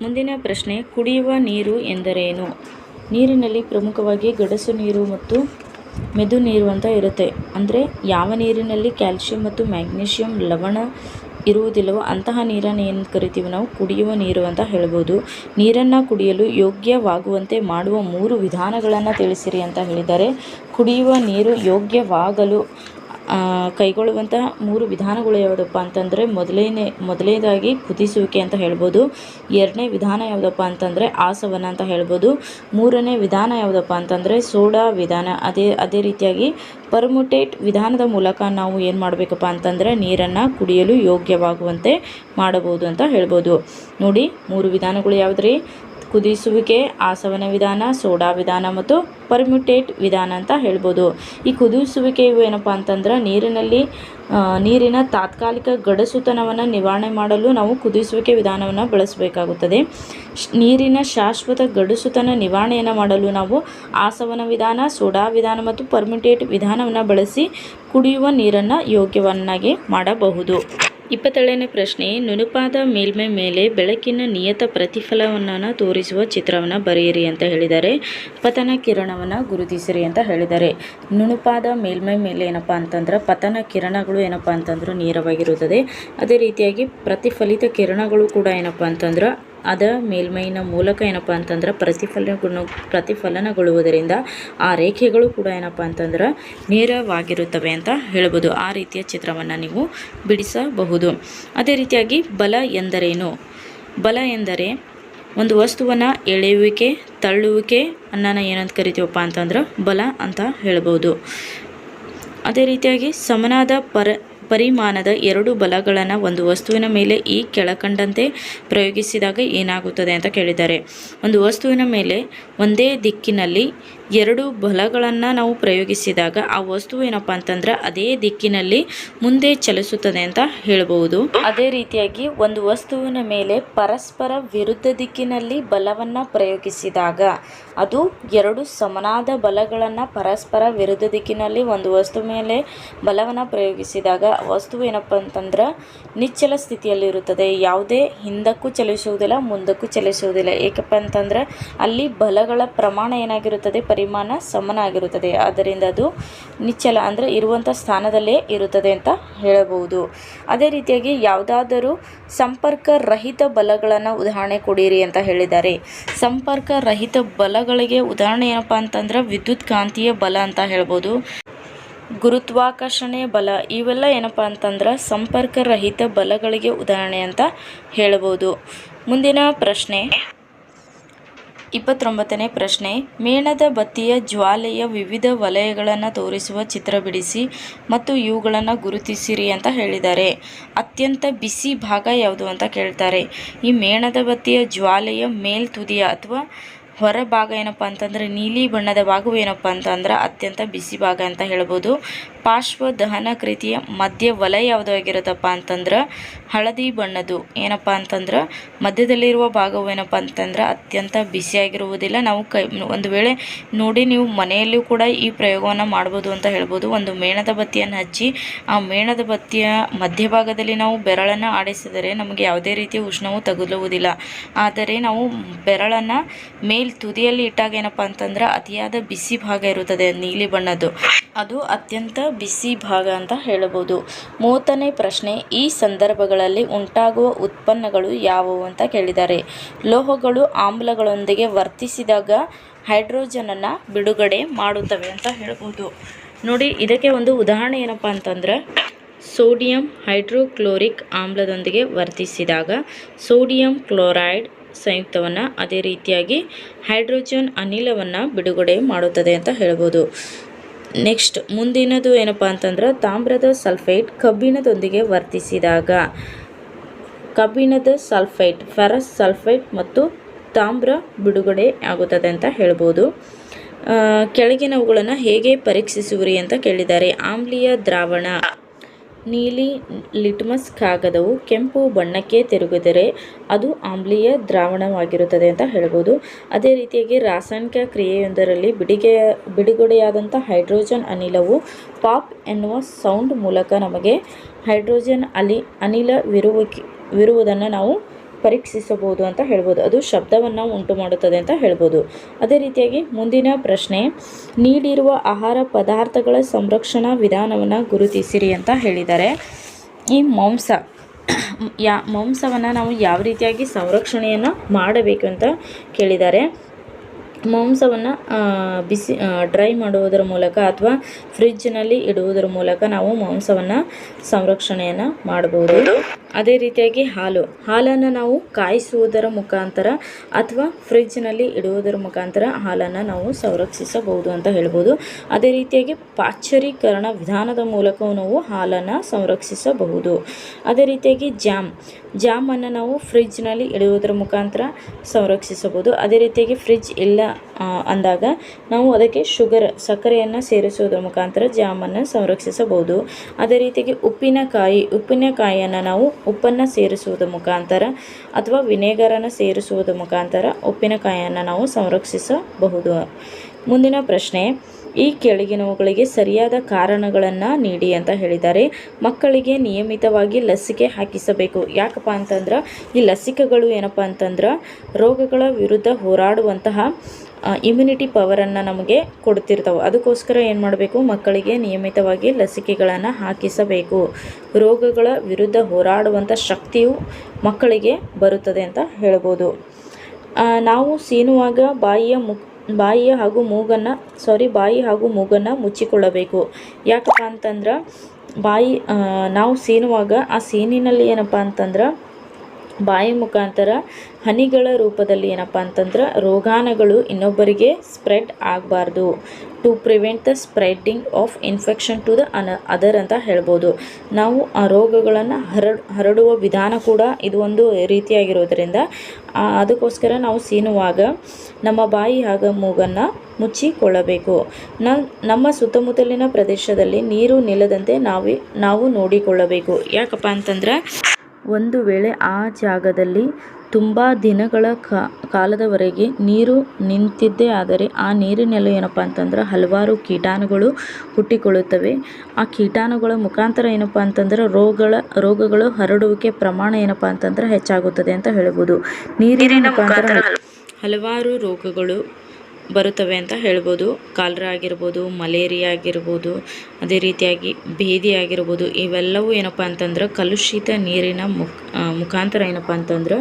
ಮುಂದಿನ ಪ್ರಶ್ನೆ, ಕುಡಿಯುವ ನೀರು ಎಂದರೇನು? ನೀರಿನಲ್ಲಿ ಪ್ರಮುಖವಾಗಿ ಗಡಸು ನೀರು ಮತ್ತು ಮೆದು ನೀರು ಅಂತ ಇರುತ್ತೆ. ಅಂದರೆ ಯಾವ ನೀರಿನಲ್ಲಿ ಕ್ಯಾಲ್ಶಿಯಂ ಮತ್ತು ಮ್ಯಾಗ್ನೀಷಿಯಂ ಲವಣ ಇರುವುದಿಲ್ಲವೋ ಅಂತಹ ನೀರನ್ನು ಏನು ಕರಿತೀವಿ ನಾವು? ಕುಡಿಯುವ ನೀರು ಅಂತ ಹೇಳ್ಬೋದು. ನೀರನ್ನು ಕುಡಿಯಲು ಯೋಗ್ಯವಾಗುವಂತೆ ಮಾಡುವ ಮೂರು ವಿಧಾನಗಳನ್ನು ತಿಳಿಸಿರಿ ಅಂತ ಹೇಳಿದ್ದಾರೆ. ಕುಡಿಯುವ ನೀರು ಯೋಗ್ಯವಾಗಲು ಕೈಗೊಳ್ಳುವಂತಹ ಮೂರು ವಿಧಾನಗಳು ಯಾವುದಪ್ಪ ಅಂತಂದರೆ ಮೊದಲನೇ ಮೊದಲನೇದಾಗಿ ಕುದಿಸುವಿಕೆ ಅಂತ ಹೇಳ್ಬೋದು, ಎರಡನೇ ವಿಧಾನ ಯಾವುದಪ್ಪ ಅಂತಂದರೆ ಆಸವನ ಅಂತ ಹೇಳ್ಬೋದು, ಮೂರನೇ ವಿಧಾನ ಯಾವುದಪ್ಪ ಅಂತಂದರೆ ಸೋಡಾ ವಿಧಾನ. ಅದೇ ಅದೇ ರೀತಿಯಾಗಿ ಪರ್ಮುಟೇಟ್ ವಿಧಾನದ ಮೂಲಕ ನಾವು ಏನು ಮಾಡಬೇಕಪ್ಪ ಅಂತಂದರೆ ನೀರನ್ನು ಕುಡಿಯಲು ಯೋಗ್ಯವಾಗುವಂತೆ ಮಾಡಬಹುದು ಅಂತ ಹೇಳ್ಬೋದು. ನೋಡಿ, ಮೂರು ವಿಧಾನಗಳು ಯಾವುದ್ರಿ? ಕುದಿಸುವಿಕೆ, ಆಸವನ ವಿಧಾನ, ಸೋಡಾ ವಿಧಾನ ಮತ್ತು ಪರ್ಮ್ಯುಟೇಟ್ ವಿಧಾನ ಅಂತ ಹೇಳ್ಬೋದು. ಈ ಕುದಿಸುವಿಕೆಯು ಏನಪ್ಪ ಅಂತಂದ್ರೆ ನೀರಿನಲ್ಲಿ ನೀರಿನ ತಾತ್ಕಾಲಿಕ ಗಡಸುತನವನ್ನು ನಿವಾರಣೆ ಮಾಡಲು ನಾವು ಕುದಿಸುವಿಕೆ ವಿಧಾನವನ್ನು ಬಳಸಬೇಕಾಗುತ್ತದೆ. ನೀರಿನ ಶಾಶ್ವತ ಗಡಸುತನ ನಿವಾರಣೆಯನ್ನು ಮಾಡಲು ನಾವು ಆಸವನ ವಿಧಾನ, ಸೋಡಾ ವಿಧಾನ ಮತ್ತು ಪರ್ಮ್ಯುಟೇಟ್ ವಿಧಾನವನ್ನು ಬಳಸಿ ಕುಡಿಯುವ ನೀರನ್ನು ಯೋಗ್ಯವನ್ನಾಗಿ ಮಾಡಬಹುದು. ಇಪ್ಪತ್ತೇಳನೇ ಪ್ರಶ್ನೆ, ನುಣುಪಾದ ಮೇಲ್ಮೈ ಮೇಲೆ ಬೆಳಕಿನ ನಿಯತ ಪ್ರತಿಫಲವನ್ನು ತೋರಿಸುವ ಚಿತ್ರವನ್ನು ಬರೆಯಿರಿ ಅಂತ ಹೇಳಿದ್ದಾರೆ. ಪತನ ಕಿರಣವನ್ನು ಗುರುತಿಸಿರಿ ಅಂತ ಹೇಳಿದ್ದಾರೆ. ನುಣುಪಾದ ಮೇಲ್ಮೈ ಮೇಲೆ ಏನಪ್ಪ ಅಂತಂದ್ರೆ ಪತನ ಕಿರಣಗಳು ಏನಪ್ಪ ಅಂತಂದ್ರೆ ನೇರವಾಗಿರುತ್ತದೆ. ಅದೇ ರೀತಿಯಾಗಿ ಪ್ರತಿಫಲಿತ ಕಿರಣಗಳು ಕೂಡ ಏನಪ್ಪ ಅಂತಂದ್ರೆ ಅದ ಮೇಲ್ಮೈನ ಮೂಲಕ ಏನಪ್ಪ ಅಂತಂದ್ರೆ ಪ್ರತಿಫಲನಗಳು ಪ್ರತಿಫಲನಗೊಳ್ಳುವುದರಿಂದ ಆ ರೇಖೆಗಳು ಕೂಡ ಏನಪ್ಪ ಅಂತಂದ್ರೆ ನೇರವಾಗಿರುತ್ತವೆ ಅಂತ ಹೇಳ್ಬೋದು. ಆ ರೀತಿಯ ಚಿತ್ರವನ್ನು ನೀವು ಬಿಡಿಸಬಹುದು. ಅದೇ ರೀತಿಯಾಗಿ ಬಲ ಎಂದರೇನು? ಬಲ ಎಂದರೆ ಒಂದು ವಸ್ತುವನ್ನು ಎಳೆಯುವಿಕೆ, ತಳ್ಳುವಿಕೆ, ಅನ್ನನ ಏನಂತ ಕರಿತೀವಪ್ಪ ಅಂತಂದ್ರೆ ಬಲ ಅಂತ ಹೇಳ್ಬೋದು. ಅದೇ ರೀತಿಯಾಗಿ ಸಮನಾದ ಪರ ಪರಿಮಾಣದ ಎರಡು ಬಲಗಳನ್ನು ಒಂದು ವಸ್ತುವಿನ ಮೇಲೆ ಈ ಕೆಳಕಂಡಂತೆ ಪ್ರಯೋಗಿಸಿದಾಗ ಏನಾಗುತ್ತದೆ ಅಂತ ಕೇಳಿದ್ದಾರೆ. ಒಂದು ವಸ್ತುವಿನ ಮೇಲೆ ಒಂದೇ ದಿಕ್ಕಿನಲ್ಲಿ ಎರಡು ಬಲಗಳನ್ನು ನಾವು ಪ್ರಯೋಗಿಸಿದಾಗ ಆ ವಸ್ತು ಏನಪ್ಪ ಅಂತಂದ್ರೆ ಅದೇ ದಿಕ್ಕಿನಲ್ಲಿ ಮುಂದೆ ಚಲಿಸುತ್ತದೆ ಅಂತ ಹೇಳಬಹುದು. ಅದೇ ರೀತಿಯಾಗಿ ಒಂದು ವಸ್ತುವಿನ ಮೇಲೆ ಪರಸ್ಪರ ವಿರುದ್ಧ ದಿಕ್ಕಿನಲ್ಲಿ ಬಲವನ್ನು ಪ್ರಯೋಗಿಸಿದಾಗ ಅದು ಎರಡು ಸಮನಾದ ಬಲಗಳನ್ನು ಪರಸ್ಪರ ವಿರುದ್ಧ ದಿಕ್ಕಿನಲ್ಲಿ ಒಂದು ವಸ್ತು ಮೇಲೆ ಬಲವನ್ನು ಪ್ರಯೋಗಿಸಿದಾಗ ವಸ್ತು ಏನಪ್ಪ ಅಂತಂದ್ರೆ ನಿಚ್ಚಲ ಸ್ಥಿತಿಯಲ್ಲಿರುತ್ತದೆ. ಯಾವುದೇ ಹಿಂದಕ್ಕೂ ಚಲಿಸುವುದಿಲ್ಲ, ಮುಂದಕ್ಕೂ ಚಲಿಸುವುದಿಲ್ಲ. ಏಕಪ್ಪ ಅಂತಂದ್ರೆ ಅಲ್ಲಿ ಬಲಗಳ ಪ್ರಮಾಣ ಏನಾಗಿರುತ್ತದೆ? ಪರಿಮಾಣ ಸಮನಾಗಿರುತ್ತದೆ. ಆದ್ದರಿಂದ ಅದು ನಿಚ್ಚಲ ಅಂದರೆ ಇರುವಂಥ ಸ್ಥಾನದಲ್ಲೇ ಇರುತ್ತದೆ ಅಂತ ಹೇಳಬಹುದು. ಅದೇ ರೀತಿಯಾಗಿ ಯಾವುದಾದರೂ ಸಂಪರ್ಕ ರಹಿತ ಬಲಗಳನ್ನು ಉದಾಹರಣೆ ಕೊಡಿರಿ ಅಂತ ಹೇಳಿದ್ದಾರೆ. ಸಂಪರ್ಕ ರಹಿತ ಬಲಗಳಿಗೆ ಉದಾಹರಣೆ ಏನಪ್ಪ ಅಂತಂದ್ರೆ ವಿದ್ಯುತ್ ಕಾಂತೀಯ ಬಲ ಅಂತ ಹೇಳ್ಬೋದು. ಗುರುತ್ವಾಕರ್ಷಣೆಯ ಬಲ ಇವೆಲ್ಲ ಏನಪ್ಪ ಅಂತಂದ್ರೆ ಸಂಪರ್ಕ ರಹಿತ ಬಲಗಳಿಗೆ ಉದಾಹರಣೆ ಅಂತ ಹೇಳ್ಬೋದು. ಮುಂದಿನ ಪ್ರಶ್ನೆ. ಇಪ್ಪತ್ತೊಂಬತ್ತನೇ ಪ್ರಶ್ನೆ, ಮೇಣದ ಬತ್ತಿಯ ಜ್ವಾಲೆಯ ವಿವಿಧ ವಲಯಗಳನ್ನು ತೋರಿಸುವ ಚಿತ್ರ ಬಿಡಿಸಿ ಮತ್ತು ಇವುಗಳನ್ನು ಗುರುತಿಸಿರಿ ಅಂತ ಹೇಳಿದ್ದಾರೆ. ಅತ್ಯಂತ ಬಿಸಿ ಭಾಗ ಯಾವುದು ಅಂತ ಕೇಳ್ತಾರೆ. ಈ ಮೇಣದ ಬತ್ತಿಯ ಜ್ವಾಲೆಯ ಮೇಲ್ತುದಿಯ ಅಥವಾ ಹೊರ ಭಾಗ ಏನಪ್ಪ ಅಂತಂದರೆ ನೀಲಿ ಬಣ್ಣದ ಭಾಗವು ಏನಪ್ಪ ಅಂತಂದ್ರೆ ಅತ್ಯಂತ ಬಿಸಿ ಭಾಗ ಅಂತ ಹೇಳ್ಬೋದು. ಪಾರ್ಶ್ವ ದಹನ ಕೃತಿಯ ಮಧ್ಯ ವಲಯ ಯಾವುದಾಗಿರುತ್ತಪ್ಪ ಅಂತಂದ್ರೆ ಹಳದಿ ಬಣ್ಣದ್ದು. ಏನಪ್ಪ ಅಂತಂದ್ರೆ ಮಧ್ಯದಲ್ಲಿರುವ ಭಾಗವು ಏನಪ್ಪ ಅಂತಂದ್ರೆ ಅತ್ಯಂತ ಬಿಸಿಯಾಗಿರುವುದಿಲ್ಲ. ನಾವು ಕೈ ಒಂದು ವೇಳೆ ನೋಡಿ ನೀವು ಮನೆಯಲ್ಲೂ ಕೂಡ ಈ ಪ್ರಯೋಗವನ್ನು ಮಾಡ್ಬೋದು ಅಂತ ಹೇಳ್ಬೋದು. ಒಂದು ಮೇಣದ ಬತ್ತಿಯನ್ನು ಹಚ್ಚಿ ಆ ಮೇಣದ ಬತ್ತಿಯ ಮಧ್ಯಭಾಗದಲ್ಲಿ ನಾವು ಬೆರಳನ್ನು ಆಡಿಸಿದರೆ ನಮಗೆ ಯಾವುದೇ ರೀತಿಯ ಉಷ್ಣವು ತಗುಲುವುದಿಲ್ಲ. ಆದರೆ ನಾವು ಬೆರಳನ್ನು ಮೇಲ್ ತುದಿಯಲ್ಲಿ ಇಟ್ಟಾಗ ಏನಪ್ಪ ಅಂತಂದ್ರೆ ಅತಿಯಾದ ಬಿಸಿ ಭಾಗ ಇರುತ್ತದೆ, ನೀಲಿ ಬಣ್ಣದ್ದು. ಅದು ಅತ್ಯಂತ ಬಿಸಿ ಭಾಗ ಅಂತ ಹೇಳಬಹುದು. ಮೂವತ್ತನೇ ಪ್ರಶ್ನೆ, ಈ ಸಂದರ್ಭಗಳಲ್ಲಿ ಉಂಟಾಗುವ ಉತ್ಪನ್ನಗಳು ಯಾವುವು ಅಂತ ಕೇಳಿದ್ದಾರೆ ಲೋಹಗಳು ಆಮ್ಲಗಳೊಂದಿಗೆ ವರ್ತಿಸಿದಾಗ ಹೈಡ್ರೋಜನನ್ನು ಬಿಡುಗಡೆ ಮಾಡುತ್ತವೆ ಅಂತ ಹೇಳ್ಬೋದು ನೋಡಿ, ಇದಕ್ಕೆ ಒಂದು ಉದಾಹರಣೆ ಏನಪ್ಪ ಅಂತಂದ್ರೆ, ಸೋಡಿಯಂ ಹೈಡ್ರೋಕ್ಲೋರಿಕ್ ಆಮ್ಲದೊಂದಿಗೆ ವರ್ತಿಸಿದಾಗ ಸೋಡಿಯಂ ಕ್ಲೋರೈಡ್ ಸಂಯುಕ್ತವನ್ನು ಅದೇ ರೀತಿಯಾಗಿ ಹೈಡ್ರೋಜನ್ ಅನಿಲವನ್ನು ಬಿಡುಗಡೆ ಮಾಡುತ್ತದೆ ಅಂತ ಹೇಳ್ಬೋದು. ನೆಕ್ಸ್ಟ್ ಮುಂದಿನದು ಏನಪ್ಪ ಅಂತಂದ್ರೆ ತಾಮ್ರದ ಸಲ್ಫೇಟ್ ಕಬ್ಬಿಣದೊಂದಿಗೆ ವರ್ತಿಸಿದಾಗ. ಕಬ್ಬಿಣದ ಸಲ್ಫೈಟ್ ಫೆರಸ್ ಸಲ್ಫೈಟ್ ಮತ್ತು ತಾಮ್ರ ಬಿಡುಗಡೆ ಆಗುತ್ತದೆ ಅಂತ ಹೇಳ್ಬೋದು. ಕೆಳಗಿನವುಗಳನ್ನು ಹೇಗೆ ಪರೀಕ್ಷಿಸುವಿರಿ ಅಂತ ಕೇಳಿದ್ದಾರೆ. ಆಮ್ಲೀಯ ದ್ರಾವಣ. ನೀಲಿ ಲಿಟ್ಮಸ್ ಕಾಗದವು ಕೆಂಪು ಬಣ್ಣಕ್ಕೆ ತಿರುಗಿದರೆ ಅದು ಆಮ್ಲೀಯ ದ್ರಾವಣವಾಗಿರುತ್ತದೆ ಅಂತ ಹೇಳ್ಬೋದು. ಅದೇ ರೀತಿಯಾಗಿ ರಾಸಾಯನಿಕ ಕ್ರಿಯೆಯೊಂದರಲ್ಲಿ ಬಿಡಿಗೆ ಬಿಡುಗಡೆಯಾದಂಥ ಹೈಡ್ರೋಜನ್ ಅನಿಲವು ಪಾಪ್ ಎನ್ನುವ ಸೌಂಡ್ ಮೂಲಕ ನಮಗೆ ಹೈಡ್ರೋಜನ್ ಅಲಿ, ಅನಿಲವಿರುವಿಕೆ, ವಿರುವುದನ್ನು ನಾವು ಪರೀಕ್ಷಿಸಬಹುದು ಅಂತ ಹೇಳ್ಬೋದು. ಅದು ಶಬ್ದವನ್ನು ಉಂಟು ಮಾಡುತ್ತದೆ ಅಂತ ಹೇಳ್ಬೋದು. ಅದೇ ರೀತಿಯಾಗಿ ಮುಂದಿನ ಪ್ರಶ್ನೆ, ನೀಡಿರುವ ಆಹಾರ ಪದಾರ್ಥಗಳ ಸಂರಕ್ಷಣಾ ವಿಧಾನವನ್ನು ಗುರುತಿಸಿರಿ ಅಂತ ಹೇಳಿದ್ದಾರೆ ಈ ಮಾಂಸ, ಯಾ ಮಾಂಸವನ್ನು ನಾವು ಯಾವ ರೀತಿಯಾಗಿ ಸಂರಕ್ಷಣೆಯನ್ನು ಮಾಡಬೇಕು ಅಂತ ಕೇಳಿದ್ದಾರೆ. ಮಾಂಸವನ್ನು ಬಿಸಿ ಡ್ರೈ ಮಾಡುವುದರ ಮೂಲಕ ಅಥವಾ ಫ್ರಿಜ್ನಲ್ಲಿ ಇಡುವುದರ ಮೂಲಕ ನಾವು ಮಾಂಸವನ್ನು ಸಂರಕ್ಷಣೆಯನ್ನು ಮಾಡಬಹುದು. ಅದೇ ರೀತಿಯಾಗಿ ಹಾಲು. ಹಾಲನ್ನು ನಾವು ಕಾಯಿಸುವುದರ ಮುಖಾಂತರ ಅಥವಾ ಫ್ರಿಜ್ನಲ್ಲಿ ಇಡುವುದರ ಮುಖಾಂತರ ಹಾಲನ್ನು ನಾವು ಸಂರಕ್ಷಿಸಬಹುದು ಅಂತ ಹೇಳ್ಬೋದು. ಅದೇ ರೀತಿಯಾಗಿ ಪಾಶ್ಚರೀಕರಣ ವಿಧಾನದ ಮೂಲಕವೂ ನಾವು ಹಾಲನ್ನು ಸಂರಕ್ಷಿಸಬಹುದು. ಅದೇ ರೀತಿಯಾಗಿ ಜಾಮ್. ಜಾಮನ್ನು ನಾವು ಫ್ರಿಜ್ನಲ್ಲಿ ಇಡುವುದರ ಮುಖಾಂತರ ಸಂರಕ್ಷಿಸಬಹುದು. ಅದೇ ರೀತಿಯಾಗಿ ಫ್ರಿಜ್ ಇಲ್ಲ ಅಂದಾಗ ನಾವು ಅದಕ್ಕೆ ಶುಗರ್, ಸಕ್ಕರೆಯನ್ನು ಸೇರಿಸುವುದರ ಮುಖಾಂತರ ಜಾಮನ್ನು ಸಂರಕ್ಷಿಸಬಹುದು. ಅದೇ ರೀತಿಗೆ ಉಪ್ಪಿನಕಾಯಿ, ಉಪ್ಪಿನಕಾಯಿಯನ್ನು ನಾವು ಉಪ್ಪನ್ನು ಸೇರಿಸುವುದರ ಮುಖಾಂತರ ಅಥವಾ ವಿನೆಗರನ್ನು ಸೇರಿಸುವುದರ ಮುಖಾಂತರ ಉಪ್ಪಿನಕಾಯಿಯನ್ನು ನಾವು ಸಂರಕ್ಷಿಸಬಹುದು. ಮುಂದಿನ ಪ್ರಶ್ನೆ ಈ ಕೆಳಗಿನವುಗಳಿಗೆ ಸರಿಯಾದ ಕಾರಣಗಳನ್ನು ನೀಡಿ ಅಂತ ಹೇಳಿದ್ದಾರೆ. ಮಕ್ಕಳಿಗೆ ನಿಯಮಿತವಾಗಿ ಲಸಿಕೆ ಹಾಕಿಸಬೇಕು. ಯಾಕಪ್ಪ ಅಂತಂದ್ರೆ, ಈ ಲಸಿಕೆಗಳು ಏನಪ್ಪ ಅಂತಂದ್ರೆ, ರೋಗಗಳ ವಿರುದ್ಧ ಹೋರಾಡುವಂತಹ ಇಮ್ಯುನಿಟಿ ಪವರನ್ನು ನಮಗೆ ಕೊಡ್ತಿರ್ತಾವೆ. ಅದಕ್ಕೋಸ್ಕರ ಏನು ಮಾಡಬೇಕು? ಮಕ್ಕಳಿಗೆ ನಿಯಮಿತವಾಗಿ ಲಸಿಕೆಗಳನ್ನು ಹಾಕಿಸಬೇಕು. ರೋಗಗಳ ವಿರುದ್ಧ ಹೋರಾಡುವಂಥ ಶಕ್ತಿಯು ಮಕ್ಕಳಿಗೆ ಬರುತ್ತದೆ ಅಂತ ಹೇಳ್ಬೋದು. ನಾವು ಸೀನುವಾಗ ಬಾಯಿಯ ಮುಕ್ ಬಾಯಿಯ ಹಾಗೂ ಮೂಗನ್ನು ಸಾರಿ ಬಾಯಿ ಹಾಗೂ ಮೂಗನ್ನು ಮುಚ್ಚಿಕೊಳ್ಳಬೇಕು. ಯಾಕಪ್ಪ ಅಂತಂದ್ರೆ, ಬಾಯಿ ನಾವು ಸೀನುವಾಗ ಆ ಸೀನಿನಲ್ಲಿ ಏನಪ್ಪ ಅಂತಂದ್ರೆ, ಬಾಯಿ ಮುಖಾಂತರ ಹನಿಗಳ ರೂಪದಲ್ಲಿ ಏನಪ್ಪ ಅಂತಂದ್ರೆ ರೋಗಾಣುಗಳು ಇನ್ನೊಬ್ಬರಿಗೆ ಸ್ಪ್ರೆಡ್ ಆಗಬಾರ್ದು. To prevent the spreading of infection to the another ಅಂತ ಹೇಳ್ಬೋದು. ನಾವು ಆ ರೋಗಗಳನ್ನು ಹರಡ್, ಹರಡುವ ವಿಧಾನ ಕೂಡ ಇದು ಒಂದು ರೀತಿಯಾಗಿರೋದರಿಂದ ಅದಕ್ಕೋಸ್ಕರ ನಾವು ಸೀನುವಾಗ ನಮ್ಮ ಬಾಯಿ ಹಾಗೂ ಮೂಗನ್ನು ಮುಚ್ಚಿಕೊಳ್ಳಬೇಕು. ನಮ್ಮ ಸುತ್ತಮುತ್ತಲಿನ ಪ್ರದೇಶದಲ್ಲಿ ನೀರು ನಿಲ್ಲದಂತೆ ನಾವೇ, ನಾವು ನೋಡಿಕೊಳ್ಳಬೇಕು. ಯಾಕಪ್ಪ ಅಂತಂದ್ರೆ, ಒಂದು ವೇಳೆ ಆ ಜಾಗದಲ್ಲಿ ತುಂಬ ದಿನಗಳ ಕಾ- ಕಾಲದವರೆಗೆ ನೀರು ನಿಂತಿದ್ದೇ ಆದರೆ ಆ ನೀರಿನಲ್ಲಿ ಏನಪ್ಪ ಅಂತಂದ್ರೆ ಹಲವಾರು ಕೀಟಾಣುಗಳು ಹುಟ್ಟಿಕೊಳ್ಳುತ್ತವೆ. ಆ ಕೀಟಾಣುಗಳ ಮುಖಾಂತರ ಏನಪ್ಪ ಅಂತಂದ್ರೆ ರೋಗಗಳ ರೋಗಗಳು ಹರಡುವಿಕೆ ಪ್ರಮಾಣ ಏನಪ್ಪ ಅಂತಂದ್ರೆ ಹೆಚ್ಚಾಗುತ್ತದೆ ಅಂತ ಹೇಳ್ಬೋದು. ನೀರಿನ ಮುಖಾಂತರ ಹಲವಾರು ರೋಗಗಳು ಬರುತ್ತವೆ ಅಂತ ಹೇಳ್ಬೋದು. ಕಾಲ್ರ ಆಗಿರ್ಬೋದು ಮಲೇರಿಯಾ ಆಗಿರ್ಬೋದು ಅದೇ ರೀತಿಯಾಗಿ ಭೇದಿ ಆಗಿರ್ಬೋದು ಇವೆಲ್ಲವೂ ಏನಪ್ಪ ಅಂತಂದ್ರೆ ಕಲುಷಿತ ನೀರಿನ ಮುಖ ಮುಖಾಂತರ ಏನಪ್ಪ ಅಂತಂದ್ರೆ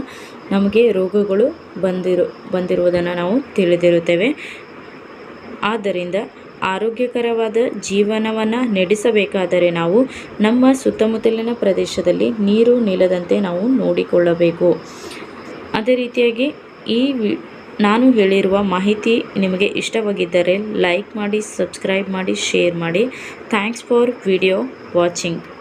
ನಮಗೆ ರೋಗಗಳು ಬಂದಿರು, ಬಂದಿರುವುದನ್ನು ನಾವು ತಿಳಿದಿರುತ್ತೇವೆ. ಆದ್ದರಿಂದ ಆರೋಗ್ಯಕರವಾದ ಜೀವನವನ್ನು ನಡೆಸಬೇಕಾದರೆ ನಾವು ನಮ್ಮ ಸುತ್ತಮುತ್ತಲಿನ ಪ್ರದೇಶದಲ್ಲಿ ನೀರು ನಿಲ್ಲದಂತೆ ನಾವು ನೋಡಿಕೊಳ್ಳಬೇಕು. ಅದೇ ರೀತಿಯಾಗಿ ಈ ನಾನು ಹೇಳಿರುವ ಮಾಹಿತಿ ನಿಮಗೆ ಇಷ್ಟವಾಗಿದ್ದರೆ ಲೈಕ್ ಮಾಡಿ, ಸಬ್ಸ್ಕ್ರೈಬ್ ಮಾಡಿ, ಶೇರ್ ಮಾಡಿ. Thanks for video watching.